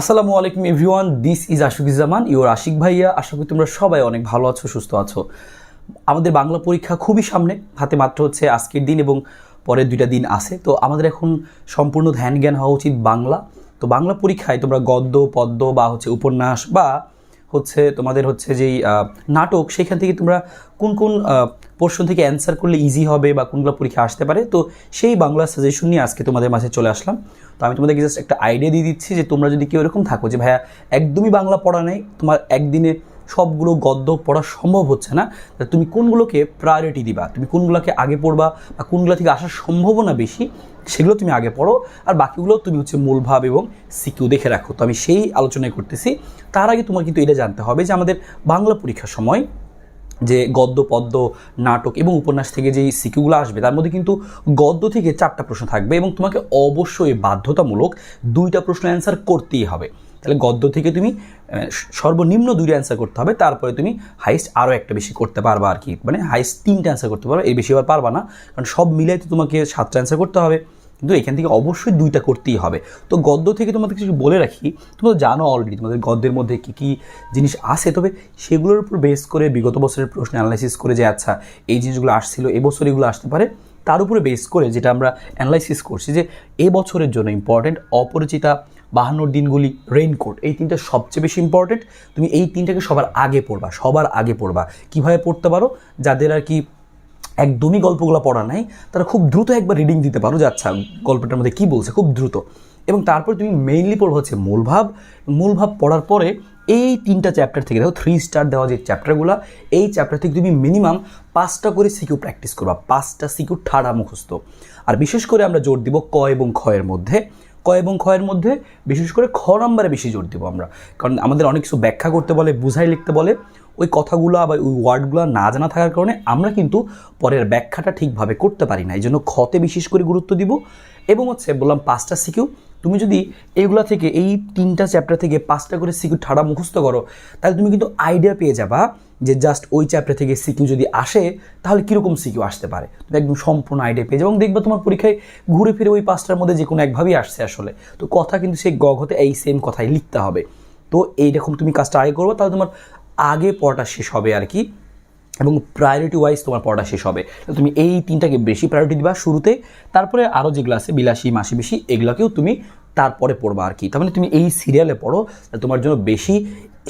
আসসালামু আলাইকুম everyone this is Ashikuzzaman your Ashik ভাইয়া। আশা করি তোমরা সবাই অনেক ভালো আছো, সুস্থ আছো। আমাদের বাংলা পরীক্ষা খুবই সামনে, হাতে মাত্র হচ্ছে আজকের দিন এবং পরের দুইটা দিন আছে। তো আমাদের এখন সম্পূর্ণ ধ্যান জ্ঞান হওয়া উচিত বাংলা। তো বাংলা পরীক্ষায় তোমরা গদ্য, পদ্য বা হচ্ছে উপন্যাস বা হচ্ছে, তোমাদের হচ্ছে যেই নাটক সেখান থেকে তোমরা কোন কোন পোর্শন থেকে অ্যান্সার করলে ইজি হবে বা কোনগুলো পরীক্ষা আসতে পারে? তো সেই বাংলা সাজেশন নিয়ে আজকে তোমাদের মাঝে চলে আসলাম। তো আমি তোমাদেরকে জাস্ট একটা আইডিয়া দিয়ে দিচ্ছি যে তোমরা যদি কেউ এরকম থাকো যে, ভাইয়া, একদমই বাংলা পড়া নেই, তোমার একদিনে সবগুলো গদ্য পড়া সম্ভব হচ্ছে না। তুমি কোনগুলোকে প্রায়োরিটি দিবা? তুমি কোনগুলোকে আগে পড়বা বা কোনগুলো থেকে আসার সম্ভাবনা বেশি, সেগুলো তুমি আগে পড়ো। আর বাকিগুলো তুমি হচ্ছে মূলভাব এবং সিকিউ দেখে রাখো। তো আমি সেই আলোচনায় করতেছি। তার আগে তোমার কিন্তু এটা জানতে হবে যে আমাদের বাংলা পরীক্ষার সময় যে গদ্য, পদ্য, নাটক এবং উপন্যাস থেকে যেই সিকিউগুলো আসবে, তার মধ্যে কিন্তু গদ্য থেকে চারটা প্রশ্ন থাকবে এবং তোমাকে অবশ্যই বাধ্যতামূলক দুইটা প্রশ্ন অ্যান্সার করতেই হবে। তাহলে গদ্য থেকে তুমি সর্বনিম্ন দুইটা অ্যান্সার করতে হবে, তারপরে তুমি হাইস্ট আরও একটা বেশি করতে পারবা আর কি। মানে হাইস্ট তিনটা অ্যান্সার করতে পারবে এই বেশি আবার পারবা না, কারণ সব মিলাই তো তোমাকে সাতটা অ্যান্সার করতে হবে। কিন্তু এখান থেকে অবশ্যই দুইটা করতেই হবে। তো গদ্য থেকে তোমাদের কিছু বলে রাখি, তোমরা জানো অলরেডি তোমাদের গদ্যের মধ্যে কী কী জিনিস আছে, তবে সেগুলোর উপর বেস করে বিগত বছরের প্রশ্ন অ্যানালাইসিস করে যে আচ্ছা এই জিনিসগুলো আসছিল এবছর এগুলো আসতে পারে, তার উপরে বেস করে যেটা আমরা অ্যানালাইসিস করছি যে, এ বছরের জন্য ইম্পর্টেন্ট অপরিচিতা বাহান্নর দিনগুলি রেইনকোট এই তিনটা সবচেয়ে বেশি ইম্পর্টেন্ট তুমি এই তিনটাকে সবার আগে পড়বা, সবার আগে পড়বা। কীভাবে পড়তে পারো? যাদের আর কি একদমই গল্পগুলো পড়া নাই, তারা খুব দ্রুত একবার রিডিং দিতে পারো যে আচ্ছা গল্পটার মধ্যে কী বলছে, খুব দ্রুত। এবং তারপর তুমি মেইনলি পড়ব হচ্ছে মূলভাব। মূলভাব পড়ার পরে এই তিনটা চ্যাপ্টার থেকে দেখো থ্রি স্টার দেওয়া যে চ্যাপ্টারগুলো এই চ্যাপ্টার থেকে তুমি মিনিমাম পাঁচটা করে সিকিউ প্র্যাকটিস করবা, পাঁচটা সিকিউ ঠাড়া মুখস্থ। আর বিশেষ করে আমরা জোর দিব ক এবং খয়ের মধ্যে। ক এবং খয়ের মধ্যে বিশেষ করে খ নাম্বারে বেশি জোর দেবো আমরা। কারণ আমাদের অনেক কিছু ব্যাখ্যা করতে বলে, বুঝাই লিখতে বলে, ওই কথাগুলো বা ওই ওয়ার্ডগুলো না জানা থাকার কারণে আমরা কিন্তু পরের ব্যাখ্যাটা ঠিকভাবে করতে পারি না। এই জন্য খতে বিশেষ করে গুরুত্ব দিব। এবং হচ্ছে বললাম পাঁচটা সিকিউ। তুমি যদি এইগুলা থেকে, এই তিনটা চ্যাপ্টার থেকে পাঁচটা করে সিকিউ ঠাড়া মুখস্থ করো, তাহলে তুমি কিন্তু আইডিয়া পেয়ে যাবা যে জাস্ট ওই চ্যাপ্টার থেকে সিকিউ যদি আসে, তাহলে কীরকম সিকিউ আসতে পারে। তুমি একদম সম্পূর্ণ আইডিয়া পেয়ে যাবে এবং দেখবে তোমার পরীক্ষায় ঘুরে ফিরে ওই পাঁচটার মধ্যে যে কোনো একভাবেই আসছে আসলে। তো কথা কিন্তু সেই গঘতে এই সেম কথাই লিখতে হবে। তো এইরকম তুমি কাজটা আগে করব, তাহলে তোমার আগে পড়াটা শেষ হবে আর কি। এবং প্রায়োরিটি ওয়াইজ তোমার পড়া শেষ হবে। তুমি এই তিনটাকে বেশি প্রায়োরিটি দিবা শুরুতে, তারপরে আরও যেগুলো আছে বিলাসী, মাসি বেশি, এগুলোকেও তুমি তারপরে পড়বা আর কি। তার মানে তুমি এই সিরিয়ালে পড়ো তোমার জন্য বেশি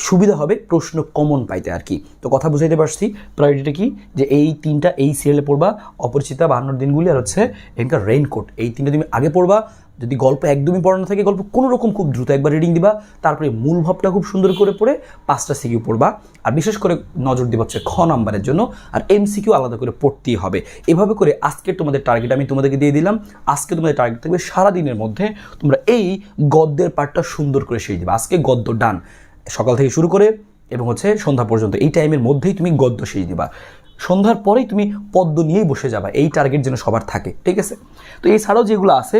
সুবিধা হবে প্রশ্ন কমন পাইতে আর কি। তো কথা বুঝাইতে পারছি প্রায়োরিটিটা কি? যে এই তিনটা এই সিরিয়ালে পড়বা, অপরিচিতা বাহান্নর দিনগুলি আর হচ্ছে এখানকার রেইনকোট এই তিনটা তুমি আগে পড়বা যদি গল্প একদমই পড়ানো থাকে, গল্প কোনো রকম খুব দ্রুত একবার রিডিং দিবা, তারপরে মূল ভাবটা খুব সুন্দর করে পড়ে পাঁচটা সিকিউ পড়বা, আর বিশেষ করে নজর দিবা হচ্ছে খ নাম্বারের জন্য, আর এমসিকিউ আলাদা করে পড়তেই হবে। এভাবে করে আজকের তোমাদের টার্গেট আমি তোমাদেরকে দিয়ে দিলাম, আজকে তোমাদের টার্গেট থাকবে সারাদিনের মধ্যে তোমরা এই গদ্যের পার্টটা সুন্দর করে সেই দিবা আজকে গদ্য ডান সকাল থেকে শুরু করে এবং হচ্ছে সন্ধ্যা পর্যন্ত, এই টাইমের মধ্যেই তুমি গদ্য শেষ দিবা সন্ধ্যার পরেই তুমি পদ্ম নিয়েই বসে যাবা, এই টার্গেট যেন সবার থাকে, ঠিক আছে? তো এছাড়াও যেগুলো আছে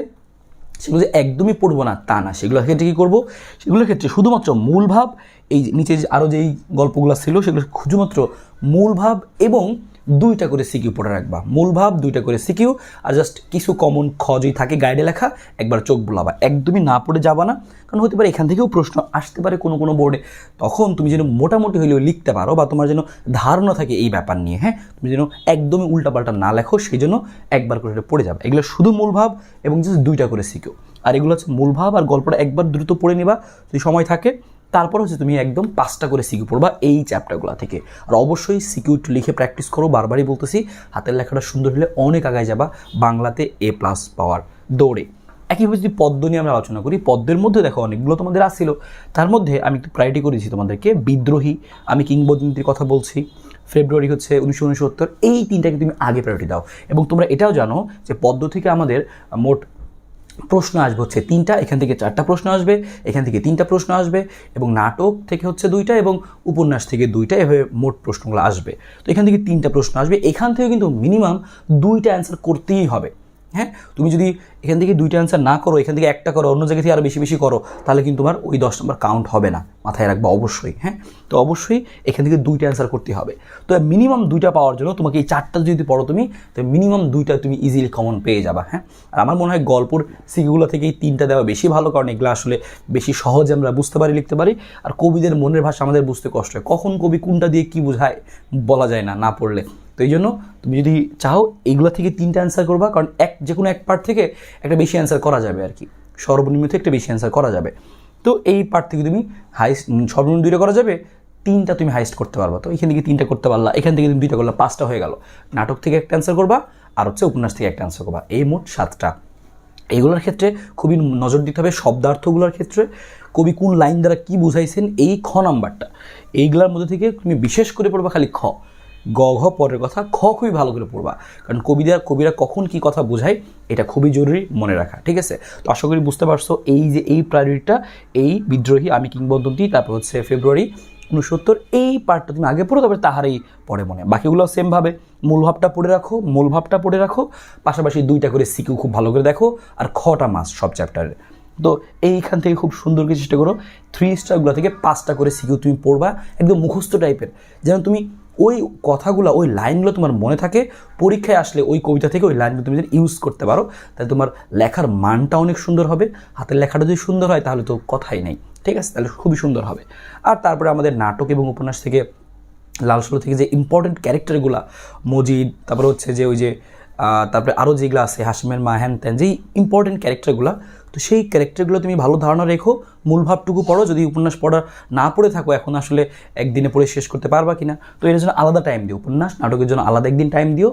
সেগুলো যে একদমই পড়ব না, তা না। সেগুলোর ক্ষেত্রে কী করব? সেগুলোর ক্ষেত্রে শুধুমাত্র মূল ভাব, এই নিচে আরও যেই গল্পগুলো ছিল, সেগুলো শুধুমাত্র মূল ভাব এবং দুইটা করে সিকিউ পড়ে রাখবা। মূল ভাব, দুইটা করে সিকিউ, আর জাস্ট কিছু কমন খ যদি থাকে গাইডে লেখা, একবার চোখ বোলাবা। একদমই না পড়ে যাবা না, কারণ হতে পারে এখান থেকেও প্রশ্ন আসতে পারে কোনো কোনো বোর্ডে তখন তুমি যেন মোটামুটি হলেও লিখতে পারো বা তোমার যেন ধারণা থাকে এই ব্যাপার নিয়ে হ্যাঁ? তুমি যেন একদমই উল্টাপাল্টা না লেখো সেই জন্য একবার করে এটা পড়ে যাবে। এগুলো শুধু মূল ভাব এবং জাস্ট দুইটা করে সিকিউ। আর এগুলো হচ্ছে মূল ভাব, আর গল্পটা একবার দ্রুত পড়ে নিবা, যদি সময় থাকে। তারপর হচ্ছে তুমি একদম পাঁচটা করে সিকিউ পড়বা এই চ্যাপ্টারগুলো থেকে। আর অবশ্যই সিকিউ লিখে প্র্যাকটিস করো, বারবারই বলতেছি, হাতের লেখাটা সুন্দর হলে অনেক আগায় যাবা, বাংলাতে এ প্লাস পাওয়ার দৌড়ে। একইভাবে যদি পদ্ম নিয়ে আমরা আলোচনা করি, পদ্মের মধ্যে দেখো অনেকগুলো তোমাদের আসছিল তার মধ্যে আমি একটু প্রায়োরিটি করেছি তোমাদেরকে, বিদ্রোহী, আমি কিংবদন্তির কথা বলছি, ফেব্রুয়ারি হচ্ছে উনিশশো উনসত্তর, এই তিনটাকে তুমি আগে প্রায়োরিটি দাও। এবং তোমরা এটাও জানো যে পদ্ম থেকে আমাদের মোট প্রশ্ন আসবে হচ্ছে তিনটা, এখান থেকে চারটা প্রশ্ন আসবে, এখান থেকে তিনটা প্রশ্ন আসবে এবং নাটক থেকে হচ্ছে দুইটা এবং উপন্যাস থেকে দুইটা, এভাবে মোট প্রশ্নগুলো আসবে। তো এখান থেকে তিনটা প্রশ্ন আসবে, এখান থেকে কিন্তু মিনিমাম দুইটা অ্যান্সার করতেই হবে। হ্যাঁ? তুমি যদি এখান থেকে দুইটা অ্যান্সার না করো, এখান থেকে একটা করো, অন্য জায়গা থেকে আরও বেশি বেশি করো, তাহলে কিন্তু তোমার ওই দশ নম্বর কাউন্ট হবে না। মাথায় রাখবা অবশ্যই হ্যাঁ? তো অবশ্যই এখান থেকে দুইটা অ্যান্সার করতে হবে। তো মিনিমাম দুইটা পাওয়ার জন্য তোমাকে এই চারটা যদি পড়ো তুমি, তো মিনিমাম দুইটা তুমি ইজিলি কমন পেয়ে যাবা হ্যাঁ? আর আমার মনে হয় গল্পর সিগুলো থেকে এই তিনটা দেওয়া বেশি ভালো, কারণ এগুলো আসলে বেশি সহজে আমরা বুঝতে পারি, লিখতে পারি। আর কবিদের মনের ভাষা আমাদের বুঝতে কষ্ট হয়। কখন কবি কোনটা দিয়ে কি বোঝায় বলা যায় না না পড়লে। তো এই জন্য তুমি যদি চাও, এইগুলো থেকে তিনটা অ্যান্সার করবা, কারণ এক যে কোনো এক পার্ট থেকে একটা বেশি অ্যান্সার করা যাবে আর কি। সর্বনিম্ন থেকে একটা বেশি অ্যান্সার করা যাবে। তো এই পার্ট থেকে তুমি হাইস্ট সর্বনিম্ন দুইটা করা যাবে, তিনটা তুমি হাইস্ট করতে পারবা। তো এখান থেকে তিনটা করতে পারলা, এখান থেকে তুমি দুইটা করলা, পাঁচটা হয়ে গেল। নাটক থেকে একটা অ্যান্সার করবা, আর হচ্ছে উপন্যাস থেকে একটা অ্যান্সার করবা। এই মোট সাতটা। এগুলোর ক্ষেত্রে খুবই নজর দিতে হবে শব্দার্থগুলোর ক্ষেত্রে। কবি কোন লাইন দ্বারা কী বুঝাইছেন, এই খ নাম্বারটা এইগুলোর মধ্যে থেকে তুমি বিশেষ করে পড়বা খালি খ। গ, ঘ, পরের কথা খ খুবই ভালো করে পড়বা। কারণ কবিরা কবিরা কখন কি কথা বোঝায়, এটা খুবই জরুরি মনে রাখা, ঠিক আছে? তো আশা করি বুঝতে পারছ এই যে, এই প্রায়োরিটিটা এই বিদ্রোহী আমি কিংবদন্তি, তারপর হচ্ছে ফেব্রুয়ারি উনসত্তর এই পার্টটা তুমি আগে পড়ো, তারপরে তাহারই পড়ে মনে বাকিগুলো সেমভাবে মূল ভাবটা পড়ে রাখো, মূল ভাবটা পড়ে রাখো, পাশাপাশি দুইটা করে সিকিউ খুব ভালো করে দেখো, আর খটা মাস সব চ্যাপ্টারের তো এইখান থেকে খুব সুন্দর করে চেষ্টা করো থ্রি স্টারগুলো থেকে পাঁচটা করে সিকিউ তুমি পড়বা, একদম মুখস্থ টাইপের যেন তুমি ওই কথাগুলো, ওই লাইনগুলো তোমার মনে থাকে, পরীক্ষায় আসলে ওই কবিতা থেকে ওই লাইনগুলো তুমি যদি ইউজ করতে পারো, তাহলে তোমার লেখার মানটা অনেক সুন্দর হবে, হাতের লেখাটা যদি সুন্দর হয়, তাহলে তো কথাই নেই, ঠিক আছে? তাহলে খুবই সুন্দর হবে। আর তারপরে আমাদের নাটক এবং উপন্যাস থেকে, লাল থেকে যে ইম্পর্টেন্ট ক্যারেক্টারগুলো মজিদ, তারপরে হচ্ছে যে ওই যে তারপরে আরও যেগুলো আছে, হাসিমের মা হ্যান ত্যান যেই ইম্পর্টেন্ট ক্যারেক্টারগুলো তো সেই ক্যারেক্টারগুলো তুমি ভালো ধারণা রেখো, মূল ভাবটুকু পড়ো, যদি উপন্যাস পড়া না পড়ে থাকো, এখন আসলে একদিনে পড়ে শেষ করতে পারবা কিনা। তো এর জন্য আলাদা টাইম দিও উপন্যাস, নাটকের জন্য আলাদা একদিন টাইম দিও।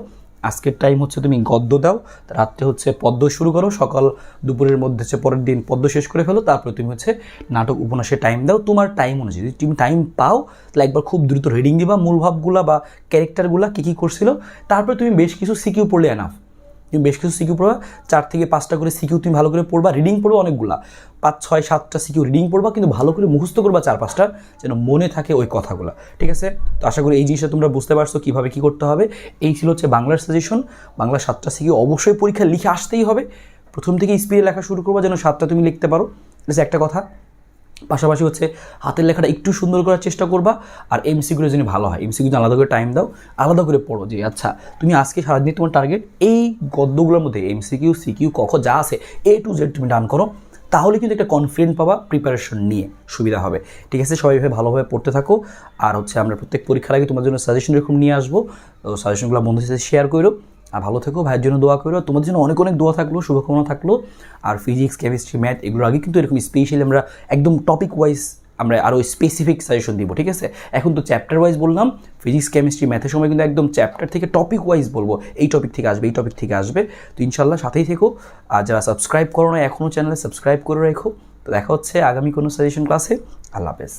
আজকের টাইম হচ্ছে তুমি গদ্য দাও, রাত্রে হচ্ছে পদ্য শুরু করো, সকাল দুপুরের মধ্যে হচ্ছে পরের দিন পদ্য শেষ করে ফেলো, তারপরে তুমি হচ্ছে নাটক উপন্যাসে টাইম দাও। তোমার টাইম অনুযায়ী, যদি তুমি টাইম পাও, তাহলে একবার খুব দ্রুত রিডিং দিবা, মূল ভাবগুলা বা ক্যারেক্টারগুলা কী কী করছিল। তারপরে তুমি বেশ কিছু সিকিউ পড়লে এনাফ তুমি বেশ কিছু সিকিউ পড়বা, চার থেকে পাঁচটা করে সিকিউ তুমি ভালো করে পড়বা রিডিং পড়বা অনেকগুলা। পাঁচ, ছয়, সাতটা সিকিউ রিডিং পড়বা, কিন্তু ভালো করে মুখস্থ করবা চার, পাঁচটা, যেন মনে থাকে ওই কথাগুলো। ঠিক আছে? তো আশা করি এই জিনিসটা তোমরা বুঝতে পারছ কীভাবে কী করতে হবে। এই ছিল হচ্ছে বাংলার সাজেশন বাংলা সাতটা সিকিউ অবশ্যই পরীক্ষা লিখে আসতেই হবে। প্রথম থেকে স্পিডে লেখা শুরু করবা, যেন সাতটা তুমি লিখতে পারো। একটা কথা। পাশাপাশি হচ্ছে হাতের লেখাটা একটু সুন্দর করার চেষ্টা করবা, আর এমসিকিউর জন্য ভালো হয় এমসিকিউ আলাদা করে টাইম দাও, আলাদা করে পড়ো যে আচ্ছা তুমি আজকে সারাদিন তোমার টার্গেট এই গদ্যগুলোর মধ্যে এমসিকিউ সিকিউ কখ যা আছে এ টু জেড তুমি ডান করো, তাহলে কিন্তু একটা কনফিডেন্ট পাবা প্রিপারেশন নিয়ে সুবিধা হবে। ঠিক আছে, সবাই ভাবে ভালোভাবে পড়তে থাকো, আর হচ্ছে আমরা প্রত্যেক পরীক্ষার আগে তোমার জন্য সাজেশন এরকম নিয়ে আসব, তো সাজেশনগুলো বন্ধুদের সাথে শেয়ার করো আর ভালো থেকো, ভাইয়ের জন্য দোয়া করো। তোমাদের জন্য অনেক অনেক দোয়া থাকল, শুভকামনা থাকল। আর ফিজিক্স কেমিস্ট্রি ম্যাথ এগুলোর আগে কিন্তু এরকম স্পেশালি আমরা একদম টপিক ওয়াইজ আমরা আরও স্পেসিফিক সাজেশন দিব, ঠিক আছে? এখন তো চ্যাপ্টার ওয়াইজ বললাম ফিজিক্স কেমিস্ট্রি ম্যাথের সময় কিন্তু একদম চ্যাপ্টার থেকে টপিক ওয়াইজ বলব, এই টপিক থেকে আসবে, এই টপিক থেকে আসবে। তো ইনশাল্লাহ সাথেই থেকো। আর যারা সাবস্ক্রাইব করো না এখনও চ্যানেলে সাবস্ক্রাইব করে রেখো। তো দেখা হচ্ছে আগামী কোনো সাজেশন ক্লাসে আল্লাহ হাফেজ।